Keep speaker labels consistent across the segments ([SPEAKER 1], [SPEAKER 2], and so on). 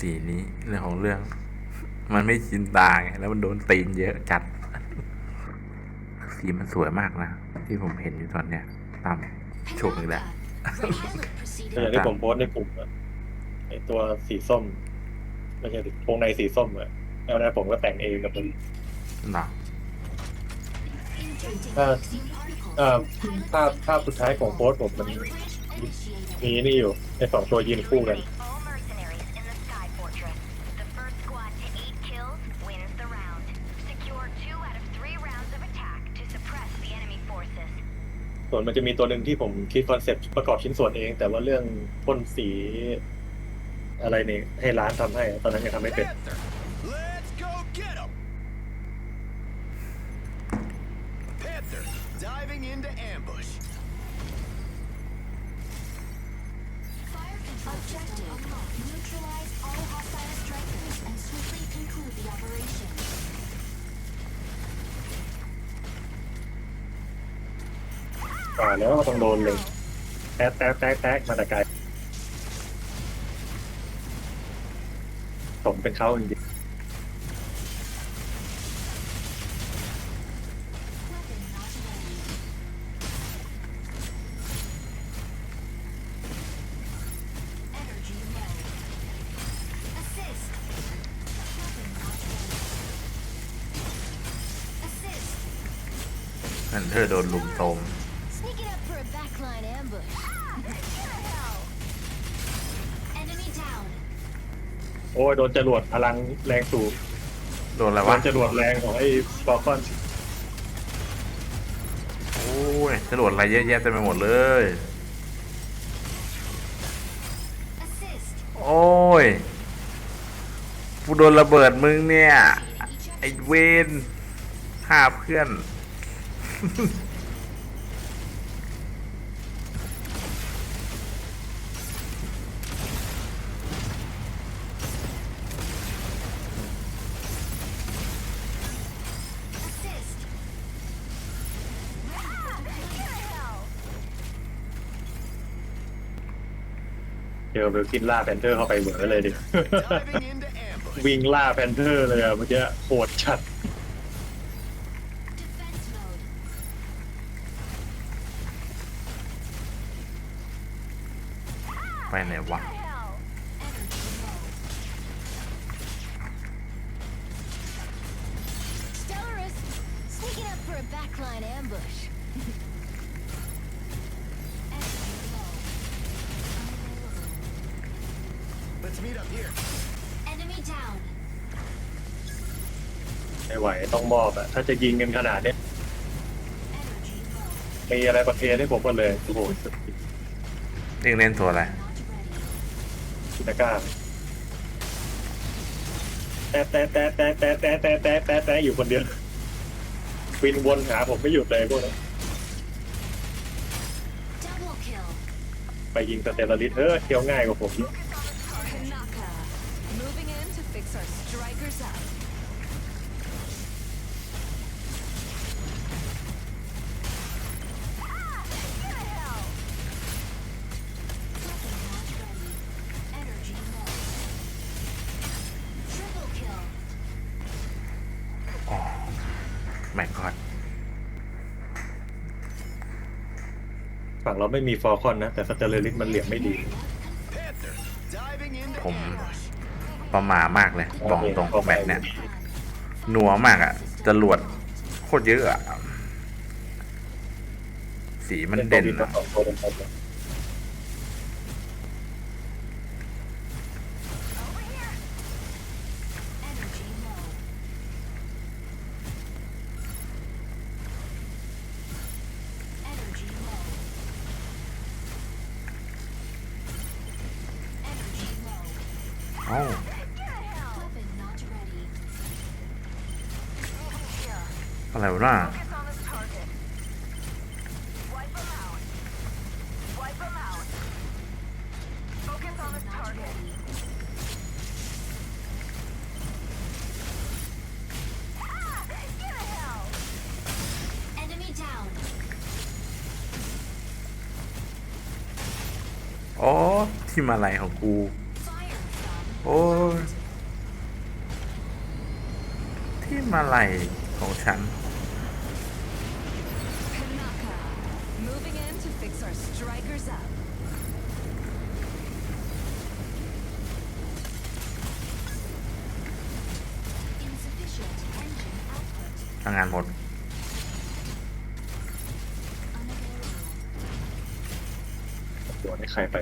[SPEAKER 1] สีนี้เรื่องของเรื่อง มันไม่ชินตาไงแล้วมันโดนตีนเยอะจัด สีมันสวยมากนะ ที่ผมเห็นอยู่ตอนเนี้ยตามชมอีกแล้ว
[SPEAKER 2] ก็อย่างที่ผมโพสต์ในกลุ่มอะไอตัวสีส้มไม่ใช่ดิวงในสีส้มอะแล้วนะผมก็แต่งเองกับมัน
[SPEAKER 1] เนาะ
[SPEAKER 2] ถ้าเอ่อภาพภาพสุดท้ายของโพสต์ผมมันมีนี่อยู่ในสองตัวยืนคู่กัน ส่วนมันจะมีตัวหนึ่งที่ผมคิดคอนเซ็ปต์ประกอบชิ้นส่วนเอง แต่ว่าเรื่องพ่นสีอะไรเนี่ยให้ร้านทำให้ ตอนนั้นยังทำไม่เป็น
[SPEAKER 3] Panther, let's go get him! Panther, diving into ambush.
[SPEAKER 4] Objective. Neutralize all hostile strikers and swiftly conclude the operation.
[SPEAKER 2] อ่าแล้วก็ต้องโดนเลยแท๊กแท๊กแท๊กแท๊กมาแต่ไกลสมเป็นเขาจริง
[SPEAKER 1] นั่นเธอโดนลุม
[SPEAKER 4] ตร
[SPEAKER 2] ง โอ้ยโดนจรวดพลังแรงสูง
[SPEAKER 1] โดนอะไร
[SPEAKER 2] โด
[SPEAKER 1] วะ
[SPEAKER 2] นจรวดแรงของไอ้ฟอลคอน
[SPEAKER 1] โอ้ยจรวดอะไรเยอะแยะเต็มไปหมดเลย
[SPEAKER 4] Assist.
[SPEAKER 1] โอ้ยกูโดนระเบิดมึงเนี่ย ไอ้เวนฆ่าเพื่อน
[SPEAKER 2] จอเบลกินล่าแพนเทอร์เข้าไปเหมือนกันเลยดิ
[SPEAKER 3] Diving into ambush.
[SPEAKER 2] วิ่งล่าแพนเทอร์เลยอะเมื่อกี้โหดชัด
[SPEAKER 4] Defense mode.
[SPEAKER 1] ไปไหนวะ
[SPEAKER 3] Let's meet up here.
[SPEAKER 4] Enemy down.
[SPEAKER 2] ไม่ไหวต้องมอบอะถ้าจะยิงกันขนาดเนี้ย
[SPEAKER 4] Energy low.
[SPEAKER 2] มีอะไรประเคนให้ผมหมดเลยโอ้โห
[SPEAKER 1] เรียกเล่นตัวอะไร
[SPEAKER 4] Not ready.
[SPEAKER 2] ชินาก้าแต่แต่แต่แต่แต่แต่แต่แต่แต่แต่อยู่คนเดียววินวนหาผมไม่หยุดเลยพวกนั้น
[SPEAKER 4] Double kill.
[SPEAKER 2] ไปยิงสเตลลาริสเฮ้ยเที่ยวง่ายกว่าผมเแม่
[SPEAKER 1] งกอด
[SPEAKER 2] ฝั่งเราไม่มีฟอลคอนนะ แต่สเตลลาริสมันเหลี่ยมไม่ดี
[SPEAKER 3] Panther, diving into
[SPEAKER 1] ผม
[SPEAKER 3] ambush.
[SPEAKER 1] ประหมามากเลยบอกตรง
[SPEAKER 2] โอเค
[SPEAKER 1] แมตช์เนี่ยหนัวมากอะจรวดโคตรเยอะอะสีมันเด่น
[SPEAKER 2] ล่
[SPEAKER 1] อะ รวะล่ะ
[SPEAKER 4] โอ้
[SPEAKER 1] ที่มาอะไรของกูโอ้ที่มาไหลของฉัน
[SPEAKER 5] strikers up.
[SPEAKER 4] Insufficient engine output.
[SPEAKER 1] ทำงานหมด
[SPEAKER 4] Unavailable.
[SPEAKER 2] ตัวให้ใครไป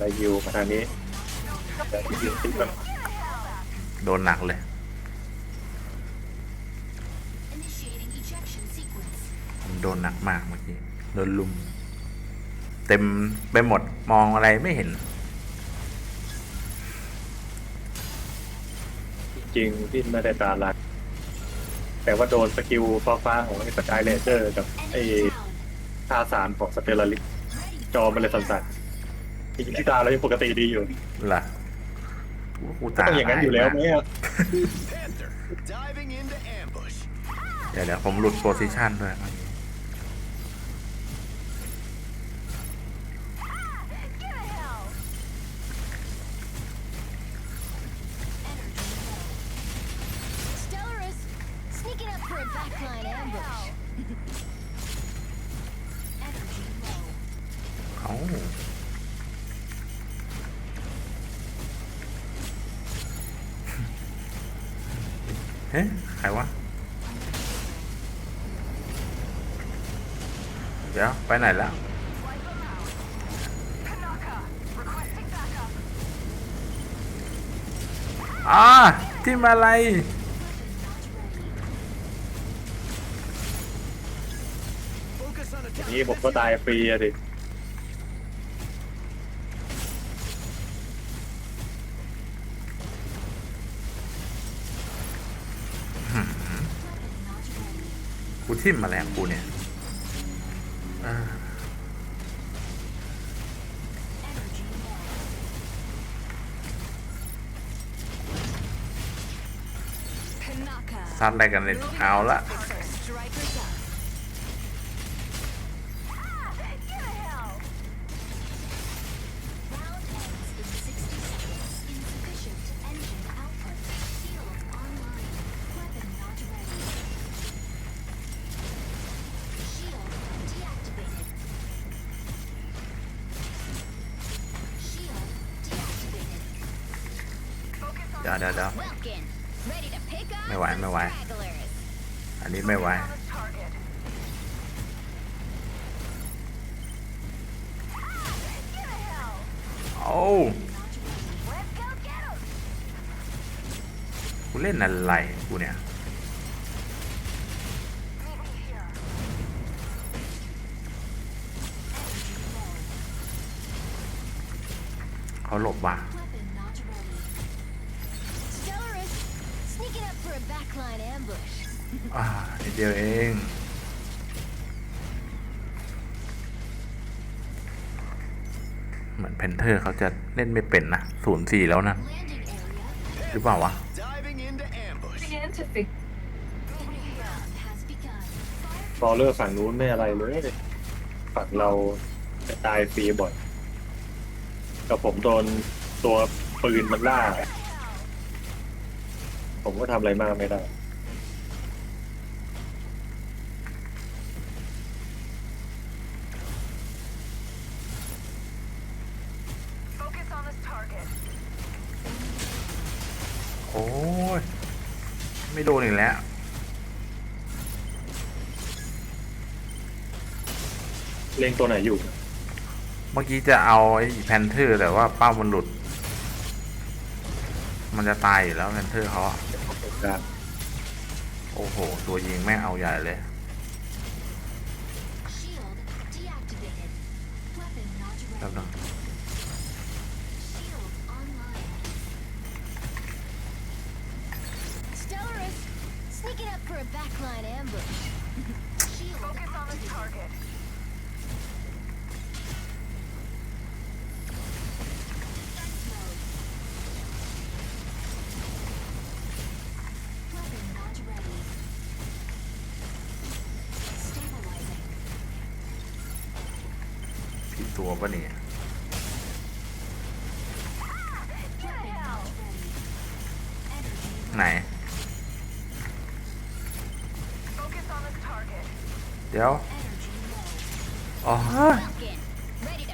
[SPEAKER 2] ได้ยิวมาทางนี้อยากได้ยิวติ๊กแบบ
[SPEAKER 1] โดนหนักเลย
[SPEAKER 4] Initiating ejection sequence.
[SPEAKER 1] ผมโดนหนักมากเมื่อกี้ โดนลุม เต็มไปหมดมองอะไรไม่เห็น
[SPEAKER 2] จริงที่ไม่ได้ตาลักแต่ว่าโดนสกิลฟ้าๆของไอ้สกายเลเซอร์กับไอ้
[SPEAKER 4] Enemy down.
[SPEAKER 2] ท่าสารของสเตลลาริส
[SPEAKER 4] Ready.
[SPEAKER 2] จอมันเลยสั่นๆจริงๆ ที่ตาเรายังปกติดีอยู่
[SPEAKER 1] ล่ะกู
[SPEAKER 2] ก็
[SPEAKER 1] ตา
[SPEAKER 2] ต้องอย่างนั้นอยู่แล้วไหมอะ
[SPEAKER 3] Panther, diving into ambush.
[SPEAKER 1] เดี๋ยวเดี๋ยวผมหลุดโพซิชันด้วยเมื่อ เฮ้ยใครวะ เดี๋ยว ไปไหนแล้วอ่าที่มาอะไร
[SPEAKER 2] นี่ผมก็ตายฟรีอะดิ
[SPEAKER 1] ทิ่มมาแล้วกูเนี่ยอ่า
[SPEAKER 4] Energy low.
[SPEAKER 5] Panaka.
[SPEAKER 1] ซัดอะไรกันเนี่ย
[SPEAKER 5] Moving
[SPEAKER 1] เอา
[SPEAKER 5] in
[SPEAKER 1] ละ ดี๋ยวเดี๋ยวเดี๋ยว
[SPEAKER 6] Welkin. Ready to pick up
[SPEAKER 1] ไม่ไหวไม่ไหว
[SPEAKER 6] stragglers.
[SPEAKER 1] อันนี้ไม่ไหว
[SPEAKER 6] On this target. Get a hell.
[SPEAKER 1] โอ้
[SPEAKER 6] Let's go get 'em.
[SPEAKER 1] กูเล่นอะไรกูเนี่ย
[SPEAKER 6] Meet me here.
[SPEAKER 1] เขาหลบว่ะ อ่านิดเดียวเองเหมือนเพนเทอร์เขาจะเล่นไม่เป็นนะศูนย์สี่แล้วนะ
[SPEAKER 4] Landing area
[SPEAKER 1] หรือเปล่าวะ
[SPEAKER 3] Diving into ambush.
[SPEAKER 5] Moving in to fix.
[SPEAKER 4] round has begun. Fire
[SPEAKER 2] ฟอลเลอร์ฝั่งนู้นไม่อะไรเลยฝั่งเราจะตายฟรีบ่อยกับผมโดนตัวปืนมันล่า ผมก็ทำอะไรมากไม่ได้
[SPEAKER 1] ไม่โดนอีกแล้ว
[SPEAKER 2] เล็งตัวไหนอยู่
[SPEAKER 1] เมื่อกี้จะเอาไอ้แพนเทอร์แต่ว่าเป้ามันหลุด มันจะตายอยู่แล้วแพนเทอร์เขาอะ
[SPEAKER 2] ได้
[SPEAKER 1] โอ้โห ตัวยิงแม่งเอาใหญ่เลย
[SPEAKER 4] shield deactivated. Weapon not
[SPEAKER 1] แป๊บ
[SPEAKER 4] ready. for a backline ambush. Shield
[SPEAKER 5] Focus on the
[SPEAKER 4] activated.
[SPEAKER 5] target.
[SPEAKER 4] Defense mode. Weapon not ready. Stabilizing.
[SPEAKER 1] ผิดตัวปะเนี่ย ดี๋ยว
[SPEAKER 4] energy low.
[SPEAKER 1] อ๋อ
[SPEAKER 6] Falcon, ready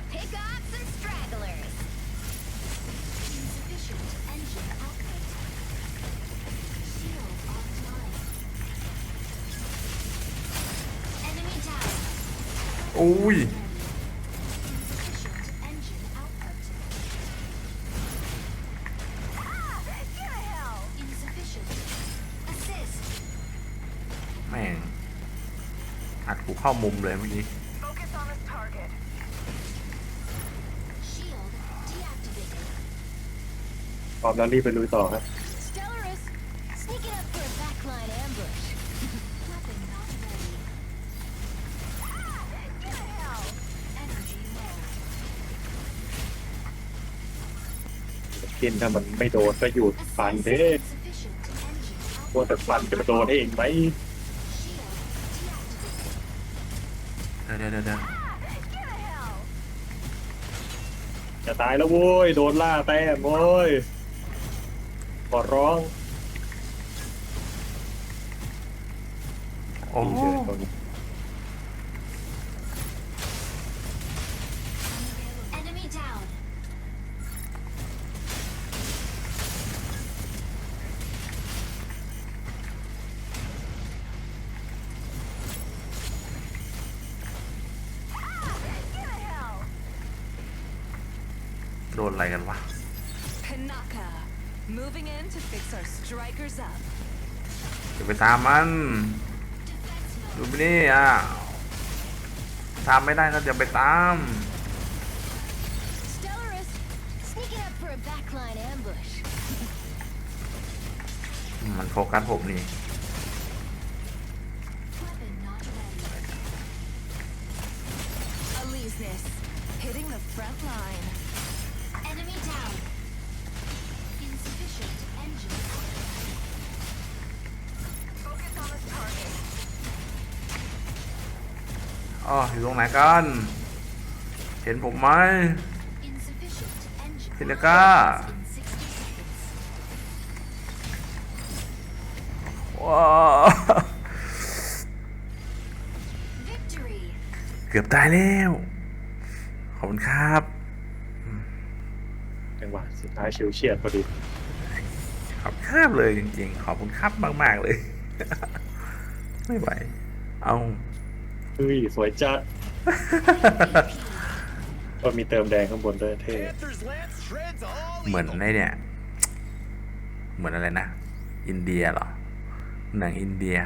[SPEAKER 1] อัดกูเข้ามุมเลยเมื่อกี้
[SPEAKER 5] Focus on the target.
[SPEAKER 4] Shield deactivated.
[SPEAKER 2] พร้อมแล้วรีบไปลุยต่อครับ
[SPEAKER 4] Stellaris, sneaking up for a backline ambush. Weapon not ready.
[SPEAKER 5] Get a hell.
[SPEAKER 4] Energy low.
[SPEAKER 2] กินถ้ามันไม่โดนก็หยุดฟัน
[SPEAKER 4] Assist.
[SPEAKER 2] เด้
[SPEAKER 4] Insufficient engine
[SPEAKER 2] ว่า
[SPEAKER 4] output.
[SPEAKER 2] แต่ฟันจะมาโดนเองไหม
[SPEAKER 4] Shield
[SPEAKER 1] ดี๋ยวเดี๋ยวเดี๋ยวเดี๋ยว
[SPEAKER 5] Get a hell.
[SPEAKER 2] จะตายแล้วโว้ย โดนล่าแต้มโว้ยขอร้อง
[SPEAKER 1] โอ้
[SPEAKER 2] ดีเลยตรงนี้
[SPEAKER 1] นอะไรกันวะ
[SPEAKER 5] Kanaka. Moving in to fix our strikers up.
[SPEAKER 1] จะไปตามมัน
[SPEAKER 4] Defense
[SPEAKER 1] ดู
[SPEAKER 4] mode.
[SPEAKER 1] ไปนี่อะตามไม่ได้ก็จะไปตาม
[SPEAKER 4] Stellaris, sneaking up for a backline ambush.
[SPEAKER 1] มันโฟกัสผมนี่
[SPEAKER 4] Weapon not ready.
[SPEAKER 5] Aleseness. Hitting the front line.
[SPEAKER 1] อ๋ออยู่ตรงไหนกัน เห็นผมไหม
[SPEAKER 4] Insufficient engine.
[SPEAKER 1] พิลก้า
[SPEAKER 4] In 60 seconds.
[SPEAKER 1] ว้าว
[SPEAKER 4] Victory.
[SPEAKER 1] เกือบตายแล้ว ขอบคุณครับ
[SPEAKER 2] จังหวะสุดท้ายเฉียวเฉียดพอดี
[SPEAKER 1] ขอบคุณครับเลยจริงๆ ขอบคุณครับมาก ๆ เลย ไม่ไหว เอา
[SPEAKER 2] เฮ้ยสวยจัด ก็มีเติมแดงข้างบนด้วยเท่
[SPEAKER 3] Panther's lance shreds all
[SPEAKER 1] เหมือน
[SPEAKER 3] evil.
[SPEAKER 1] ในเนี่ย เหมือนอะไรนะ อินเดียเหรอ หนังอินเดีย